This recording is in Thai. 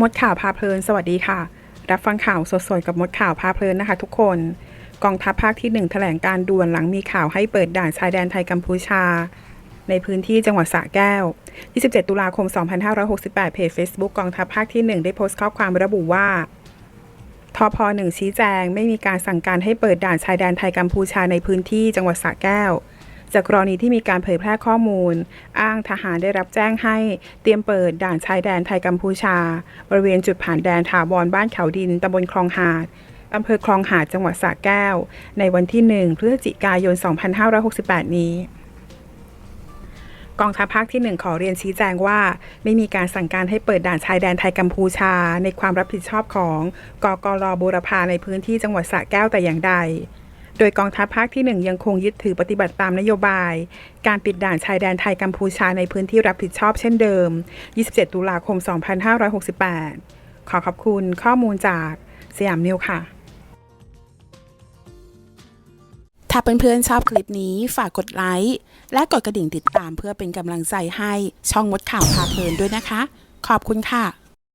มดข่าวพาเพลิน สวัสดีค่ะ รับฟังข่าวสดๆกับมดข่าวพาเพลินนะคะ ทุกคน กองทัพภาคที่ 1 แถลงการด่วนหลังมีข่าวให้เปิดด่านชายแดนไทยกัมพูชา ในพื้นที่จังหวัดสระแก้ว 27 ตุลาคม 2568 เพจ Facebook กองทัพภาคที่ 1 ได้โพสต์ข้อความระบุว่าทพหนึ่งชี้แจง ไม่มีการสั่งการให้เปิดด่านชายแดนไทยกัมพูชาในพื้นที่จังหวัดสระแก้ว จากกรณีที่มีการเผยแพร่ข้อมูล อ้างทหารได้รับแจ้งให้เตรียมเปิดด่านชายแดนไทยกัมพูชา บริเวณจุดผ่านแดนถาวรบ้านเขาดินตำบลคลองหาดอำเภอคลองหาดจังหวัดสระแก้ว ในวันที่ 1 พฤศจิกายน 2568 นี้กองทัพภาคที่ 1 ขอเรียนชี้แจงว่า ไม่มีการสั่งการให้เปิดด่านชายแดนไทยกัมพูชา ในความรับผิดชอบของกกรบูรพาในพื้นที่จังหวัดสระแก้วแต่อย่างใด โดยกองทัพภาคที่ 1 ยังคงยึดถือปฏิบัติตามนโยบาย การปิดด่านชายแดนไทยกัมพูชาในพื้นที่รับผิดชอบเช่นเดิม 27 ตุลาคม 2568 ขอขอบคุณข้อมูลจากสยามนิวค่ะ ถ้าเพื่อนๆชอบคลิปนี้ฝากกดไลค์และกดกระดิ่งติดตามเพื่อเป็นกำลังใจให้ช่องมดข่าวพาเพลินด้วยนะคะ ขอบคุณค่ะ